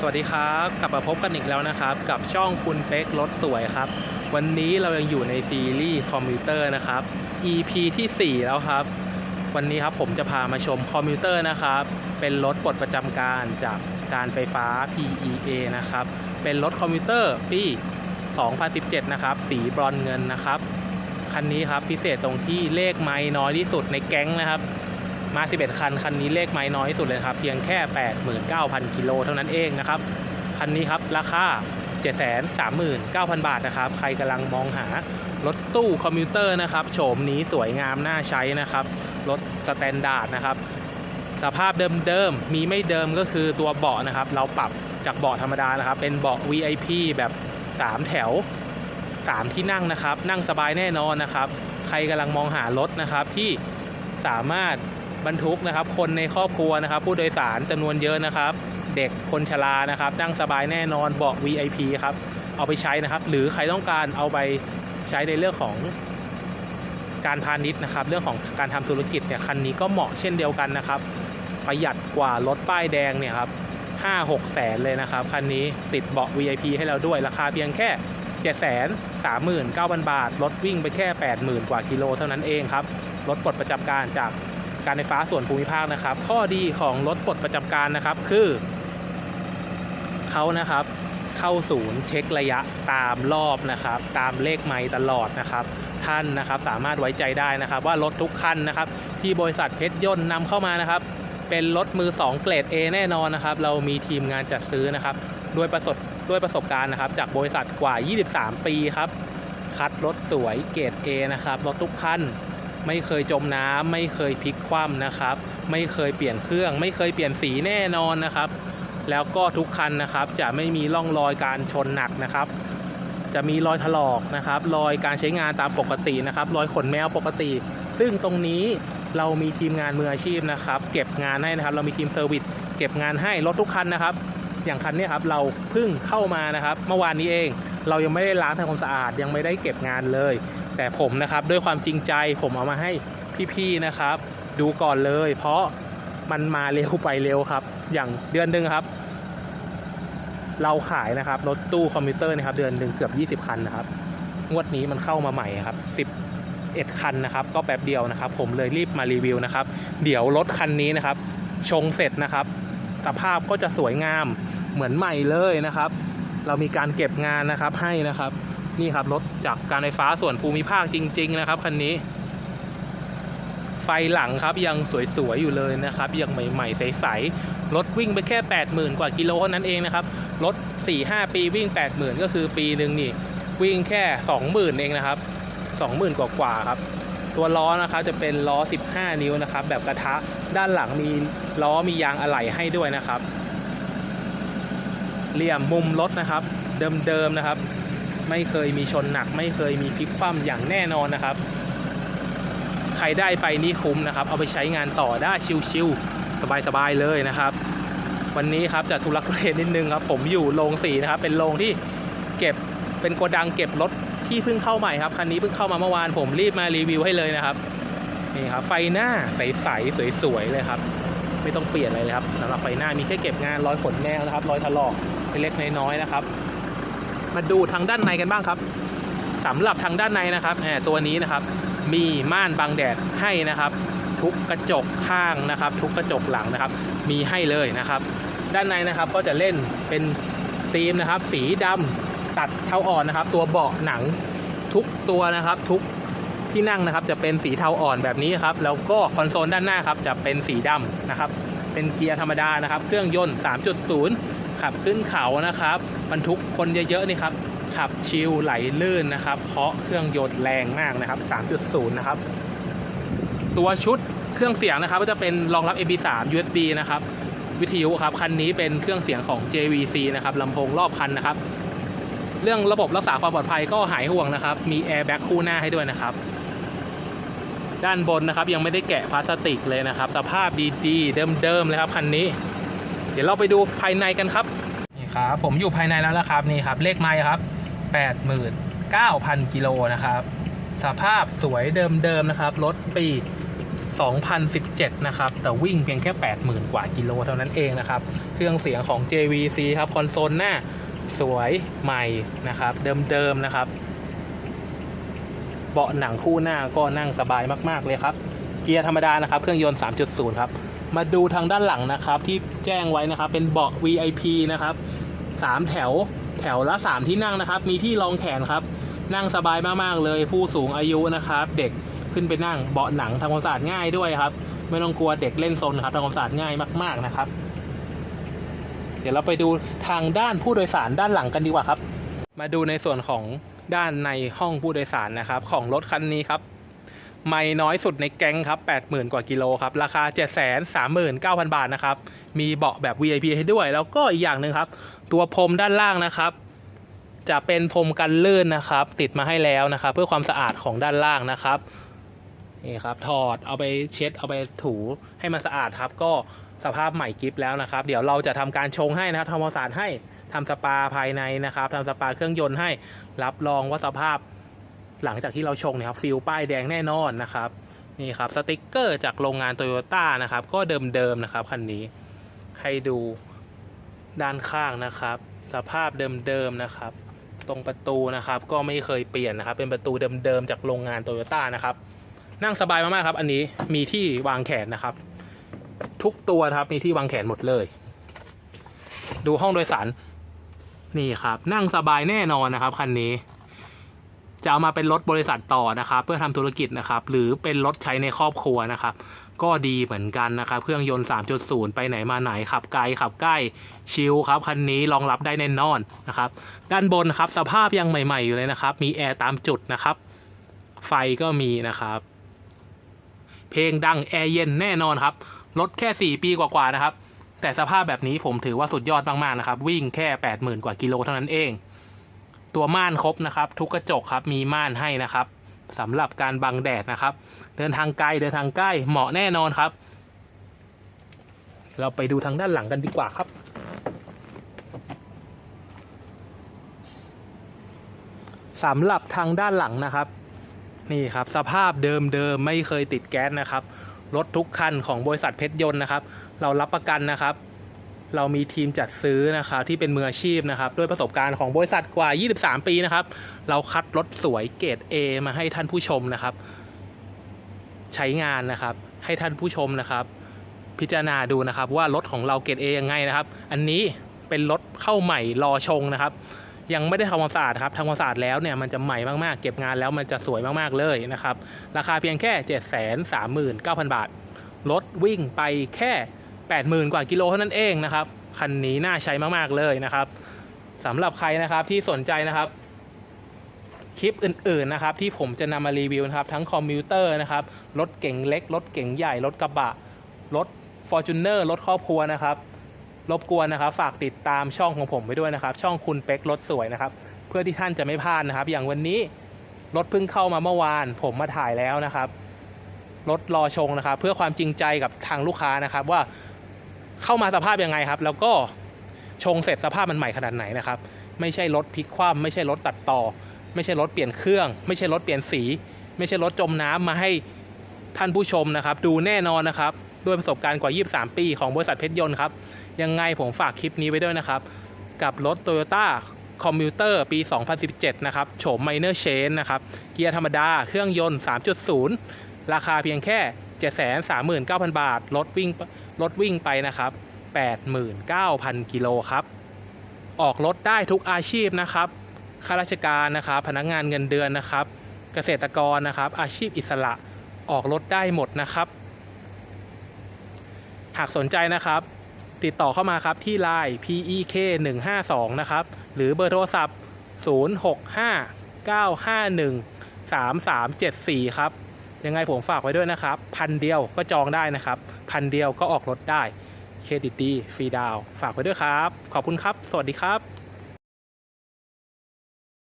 สวัสดีครับกลับมาพบกันอีกแล้วนะครับ กับช่องคุณเป๊กรถสวยครับ วันนี้เรายังอยู่ในซีรีส์คอมพิวเตอร์นะครับ EP ที่ 4 แล้วครับ วันนี้ครับผมจะพามาชมคอมพิวเตอร์นะครับ เป็นรถปลดประจำการจากการไฟฟ้า PEA นะครับ เป็นรถคอมพิวเตอร์ปี 2017 นะครับ สีบรอนเงินนะครับ คันนี้ครับพิเศษตรงที่เลขไม้น้อยที่สุดในแก๊งนะครับ มา 11 คัน คันนี้เลขไม้น้อยสุดเลยครับ เพียงแค่ 89,000 กิโลเท่านั้นเองนะครับ คันนี้ครับราคา 739,000 บาทนะครับ ใครกำลังมองหารถตู้คอมพิวเตอร์นะครับ โฉมนี้สวยงามน่าใช้นะครับ รถสแตนดาร์ดนะครับ สภาพเดิมๆ มีไม่เดิมก็คือตัวเบาะนะครับ เราปรับจากเบาะธรรมดานะครับ เป็นเบาะ VIP แบบ 3 แถว 3 ที่นั่งนะครับ นั่งสบายแน่นอนนะครับ ใครกำลังมองหารถนะครับที่สามารถ บรรทุกนะครับ คนในครอบครัวนะครับ ผู้โดยสารจำนวนเยอะนะครับ เด็กคนชรานะครับนั่งสบายแน่นอนเบาะ VIP ครับเอาไปใช้นะครับ หรือใครต้องการเอาไปใช้ในเรื่องของการพาณิชย์นะครับ เรื่องของการทำธุรกิจเนี่ยคันนี้ก็เหมาะเช่นเดียวกันนะครับ ประหยัดกว่ารถป้ายแดงเนี่ยครับห้าหกแสนเลยนะครับคันนี้ติดเบาะ VIP ให้เราด้วยราคาเพียงแค่เจ็ดแสนสามหมื่นเก้าพันบาท รถวิ่งไปแค่แปดหมื่นกว่ากิโลเท่านั้นเองครับ รถปลดประจำการจาก การไฟฟ้าส่วนภูมิภาคนะครับ ข้อดีของรถปลดประจำการนะครับคือเขานะครับเข้าศูนย์เช็คระยะตามรอบนะครับ ตามเลขไมล์ตลอดนะครับ ท่านนะครับสามารถไว้ใจได้นะครับ ว่ารถทุกคันนะครับ ที่บริษัทเพชรยนต์นำเข้ามานะครับ เป็นรถมือ 2 เกรด A แน่นอนนะครับ เรามีทีมงานจัดซื้อนะครับด้วยประสบด้วยประสบการณ์นะครับ จากบริษัทกว่า 23 ปีครับคัดรถสวยเกรด A นะครับรถทุกคัน ไม่เคยจมน้ำไม่เคยพลิกคว่ำนะครับ ไม่เคยเปลี่ยนเครื่อง ไม่เคยเปลี่ยนสีแน่นอนนะครับ แล้วก็ทุกคันนะครับจะไม่มีร่องรอยการชนหนักนะครับ จะมีรอยถลอกนะครับ รอยการใช้งานตามปกตินะครับ รอยขนแมวปกติ ซึ่งตรงนี้เรามีทีมงานมืออาชีพนะครับ เก็บงานให้นะครับ เรามีทีมเซอร์วิสเก็บงานให้รถทุกคันนะครับ อย่างคันนี้ครับเราเพิ่งเข้ามานะครับ เมื่อวานนี้เอง เรายังไม่ได้ล้างทำความสะอาดยังไม่ได้เก็บงานเลย แต่ผมนะครับด้วยความจริงใจผมเอามาให้พี่ๆนะครับ ดูก่อนเลย เพราะมันมาเร็วไปเร็วครับ อย่างเดือนหนึ่งครับ เราขายนะครับรถตู้คอมพิวเตอร์นะครับ เดือนหนึ่งเกือบ 20 คันนะครับงวดนี้มันเข้ามาใหม่ครับ11คันนะครับ ก็แป๊บเดียวนะครับ ผมเลยรีบมารีวิวนะครับ เดี๋ยวรถคันนี้นะครับ ชงเสร็จนะครับสภาพก็จะสวยงามเหมือนใหม่เลยนะครับ เรามีการเก็บงานนะครับให้นะครับ นี่ครับรถจากการไฟฟ้าส่วนภูมิภาคจริง ๆ นะครับคันนี้ ไฟหลังครับยังสวย ๆ อยู่เลยนะครับ ยังใหม่ ๆ ใส ๆ รถวิ่งไปแค่ 80,000 กว่ากิโลเท่านั้นเองนะครับ รถ 4-5 ปีวิ่ง 80,000 ก็คือปีหนึ่งนี่ วิ่งแค่ 20,000 เองนะครับ 20,000 กว่าๆครับตัวล้อนะครับจะเป็นล้อ 15 นิ้วนะครับ แบบกระทะด้านหลังมีล้อมียางอะไหล่ให้ด้วยนะครับ เหลี่ยมมุมรถนะครับ เดิมๆนะครับ ไม่เคยมีชนหนัก ไม่เคยมีพลิกคว่ำอย่างแน่นอนนะครับ ใครได้ไปนี่คุ้มนะครับ เอาไปใช้งานต่อได้ชิวๆสบายๆเลยนะครับ วันนี้ครับจะทุลักทุเลนิดนึงครับ ผมอยู่โรงสีนะครับ เป็นโรงที่เก็บเป็นโกดังเก็บรถที่เพิ่งเข้าใหม่ครับคันนี้เพิ่งเข้ามาเมื่อวานผมรีบมารีวิวให้เลยนะครับนี่ครับไฟหน้าใสๆสวยๆเลยครับ ไม่ต้องเปลี่ยนอะไรเลยครับสำหรับไฟหน้ามีแค่เก็บงานรอยขนแมวนะครับรอยถลอกเล็กๆน้อยๆนะครับ มาดูทางด้านในกันบ้างครับสำหรับทางด้านในนะครับแหมตัวนี้นะครับ มีม่านบังแดดให้นะครับ ทุกกระจกข้างนะครับ ทุกกระจกหลังนะครับ มีให้เลยนะครับ ด้านในนะครับก็จะเล่นเป็นธีมนะครับ สีดำตัดเทาอ่อนนะครับ ตัวเบาะหนังทุกตัวนะครับทุกที่นั่งนะครับจะเป็นสีเทาอ่อนแบบนี้ครับแล้วก็คอนโซลด้านหน้าครับจะเป็นสีดำนะครับ เป็นเกียร์ธรรมดานะครับ เครื่องยนต์ 3.0 ขับขึ้นเขานะครับบรรทุกคนเยอะๆนี่ครับขับชิลไหลลื่นนะครับ เพราะเครื่องยนต์แรงมากนะครับ 3.0 นะครับ ตัวชุดเครื่องเสียงนะครับ ก็จะเป็นรองรับ MP3 USB นะครับ วิทยุครับคันนี้เป็นเครื่องเสียงของ JVC นะครับลำโพงรอบคันนะครับ เรื่องระบบรักษาความปลอดภัยก็หายห่วงนะครับ มีแอร์แบ็กคู่หน้าให้ด้วยนะครับ ด้านบนนะครับยังไม่ได้แกะพลาสติกเลยนะครับ สภาพดีๆเดิมๆเลยครับคันนี้ เดี๋ยวเราไปดูภายในกันครับนี่ครับผมอยู่ภายในแล้วนะครับนี่ครับ เลขไม้ครับ 89,000 กิโลนะครับ สภาพสวยเดิมๆนะครับรถปี2017 นะครับ แต่วิ่งเพียงแค่ 80,000 กว่ากิโลเท่านั้นเองนะครับ เครื่องเสียงของ JVC ครับ คอนโซลหน้าสวยใหม่นะครับ เดิมๆนะครับ เบาะหนังคู่หน้าก็นั่งสบายมาก ๆ เลยครับ เกียร์ธรรมดานะครับ เครื่องยนต์ 3.0 ครับ มาดูทางด้านหลังนะครับที่แจ้งไว้นะครับ เป็นเบาะ VIP นะครับ3แถวแถวละ3ที่นั่งนะครับ มีที่รองแขนครับ นั่งสบายมากๆเลย ผู้สูงอายุนะครับ เด็กขึ้นไปนั่งเบาะหนังทำความสะอาดง่ายด้วยครับ ไม่ต้องกลัวเด็กเล่นซนครับทำความสะอาดง่ายมาก ๆนะครับ เดี๋ยวเราไปดูทางด้านผู้โดยสารด้านหลังกันดีกว่าครับ มาดูในส่วนของด้านในห้องผู้โดยสารนะครับ ของรถคันนี้ครับ ไม่น้อยสุดในแก๊งครับ 80,000 กว่ากิโลครับ ราคา 739,000 บาทนะครับ มีเบาะแบบ VIP ให้ด้วย แล้วก็อีกอย่างหนึ่งครับ ตัวพรมด้านล่างนะครับ จะเป็นพรมกันลื่นนะครับ ติดมาให้แล้วนะครับ เพื่อความสะอาดของด้านล่างนะครับนี่ครับถอดเอาไปเช็ดเอาไปถูให้มันสะอาดครับ ก็สภาพใหม่กิฟแล้วนะครับ เดี๋ยวเราจะทำการชงให้นะครับทำความสะอาดให้ทำสปาภายในนะครับทำสปาเครื่องยนต์ให้รับรองว่าสภาพ หลังจากที่เราชงเนี่ยครับฟิลป้ายแดงแน่นอนนะครับนี่ครับสติกเกอร์จากโรงงานโตโยต้านะครับก็เดิมๆนะครับคันนี้ให้ดูด้านข้างนะครับ สภาพเดิมๆนะครับ ตรงประตูนะครับก็ไม่เคยเปลี่ยนนะครับ เป็นประตูเดิมๆจากโรงงานโตโยต้านะครับ นั่งสบายมากๆครับ อันนี้มีที่วางแขนนะครับ ทุกตัวครับมีที่วางแขนหมดเลย ดูห้องโดยสารนี่ครับ นั่งสบายแน่นอนนะครับคันนี้ จะเอามาเป็นรถบริษัทต่อนะครับ เพื่อทำธุรกิจนะครับ หรือเป็นรถใช้ในครอบครัวนะครับ ก็ดีเหมือนกันนะครับ เครื่องยนต์ 3.0 ไปไหนมาไหนขับไกลขับใกล้ชิลครับ คันนี้รองรับได้แน่นอนนะครับ ด้านบนครับสภาพยังใหม่ ๆ อยู่เลยนะครับ มีแอร์ตามจุดนะครับ ไฟก็มีนะครับ เพลงดังแอร์เย็นแน่นอนครับ รถแค่ 4 ปีกว่าๆนะครับ แต่สภาพแบบนี้ผมถือว่าสุดยอดมากๆนะครับ วิ่งแค่ 80,000 กว่ากิโลเท่านั้นเอง ตัวม่านครบนะครับ ทุกกระจกครับมีม่านให้นะครับสำหรับการบังแดดนะครับ เดินทางไกลเดินทางใกล้เหมาะแน่นอนครับ เราไปดูทางด้านหลังกันดีกว่าครับสำหรับทางด้านหลังนะครับ นี่ครับสภาพเดิมๆไม่เคยติดแก๊สนะครับรถทุกคันของบริษัทเพชรยนต์นะครับ เรารับประกันนะครับ เรามีทีมจัดซื้อนะครับที่เป็นมืออาชีพนะครับ ด้วยประสบการณ์ของบริษัทกว่า 23 ปีนะครับ เราคัดรถสวยเกรด A มาให้ท่านผู้ชมนะครับ ใช้งานนะครับ ให้ท่านผู้ชมนะครับ พิจารณาดูนะครับ ว่ารถของเราเกรด A ยังไงนะครับ อันนี้เป็นรถเข้าใหม่รอชงนะครับ ยังไม่ได้ทำความสะอาดครับทำความสะอาดแล้วเนี่ยมันจะใหม่มากๆ เก็บงานแล้วมันจะสวยมากๆเลยนะครับ ราคาเพียงแค่ 739,000 บาทรถวิ่งไปแค่ 80,000 กว่ากิโลเท่านั้นเองนะครับคันนี้น่าใช้มากๆเลยนะครับสำหรับใครนะครับที่สนใจนะครับคลิปอื่นๆนะครับที่ผมจะนำมารีวิวนะครับทั้งคอมพิวเตอร์นะครับรถเก๋งเล็ก รถเก๋งใหญ่ รถกระบะ รถ f o r t u n e r รถครอบครัวนะครับรบกวนนะครับ ฝากติดตามช่องของผมไปด้วยนะครับ ช่องคุณเป็กรถสวยนะครับ เพื่อที่ท่านจะไม่พลาดนะครับ อย่างวันนี้รถเพิ่งเข้ามาเมื่อวาน ผมมาถ่ายแล้วนะครับรถรอชงนะครับ เพื่อความจริงใจกับทางลูกค้านะครับว่า เข้ามาสภาพยังไงครับ แล้วก็ชงเสร็จสภาพมันใหม่ขนาดไหนนะครับ ไม่ใช่รถพลิกคว่ำไม่ใช่รถตัดต่อ ไม่ใช่รถเปลี่ยนเครื่อง ไม่ใช่รถเปลี่ยนสี ไม่ใช่รถจมน้ำมาให้ท่านผู้ชมนะครับ ดูแน่นอนนะครับ ด้วยประสบการณ์กว่า 23 ปี ของบริษัทเพชรยนต์ครับ ยังไงผมฝากคลิปนี้ไว้ด้วยนะครับ กับรถ Toyota c o m m u t e r ปี 2017 นะครับ โฉม Minor Change นะครับ เกียร์ธรรมดา เครื่องยนต์ 3.0 ราคาเพียงแค่ 739,000 บาท รถวิ่ง รถวิ่งไปนะครับ 89,000 กิโลครับ ออกรถได้ทุกอาชีพนะครับข้าราชการนะครับ พนักงานเงินเดือนนะครับ เกษตรกรนะครับ อาชีพอิสระออกรถได้หมดนะครับ หากสนใจนะครับ ติดต่อเข้ามาครับที่ Line PEK 1 5 2นะครับ หรือเบอร์โทรศัพท์ 065 951 3374 ครับ ยังไงผมฝากไว้ด้วยนะครับ พันเดียวก็จองได้นะครับ พันเดียวก็ออกรถได้ เครดิตดี ฟรีดาว ฝากไว้ด้วยครับ ขอบคุณครับ สวัสดีครับ